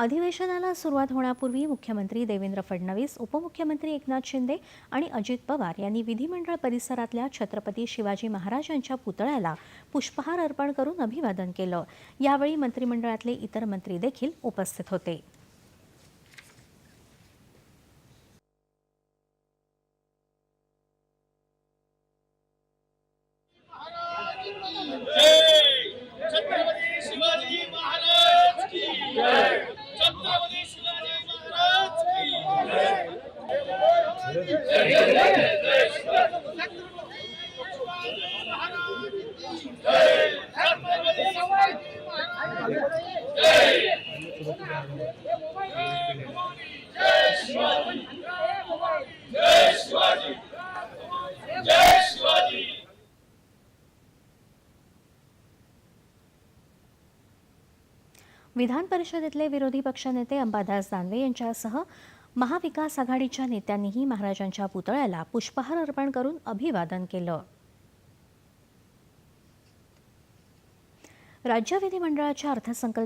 अधिवेशनाला सुरुवात होण्यापूर्वी मुख्यमंत्री देवेंद्र फडणवीस उपमुख्यमंत्री एकनाथ शिंदे आणि अजित पवार यांनी विधिमंडळ परिसरातल्या छत्रपती शिवाजी महाराजांच्या पुतळ्याला पुष्पहार अर्पण करून अभिवादन केलं. यावेळी मंत्रिमंडळातले इतर मंत्री देखील उपस्थित होते जय छत्रपती शिवाजी महाराज की जय छत्रपती शिवाजी महाराज की छत्रपती शिवाजी महाराज जय जय शिवाजी जय शिवाजी जय शिवाजी विधान परिषदेतले विरोधी पक्षनेते अंबादास दानवे यांच्यासह महाविकास आघाडीच्या नेत्यांनीही महाराजांच्या पुतळ्याला पुष्पहार अर्पण करून अभिवादन केलं. राज्य विधिमंडळाच्या अर्थसंकल्पीय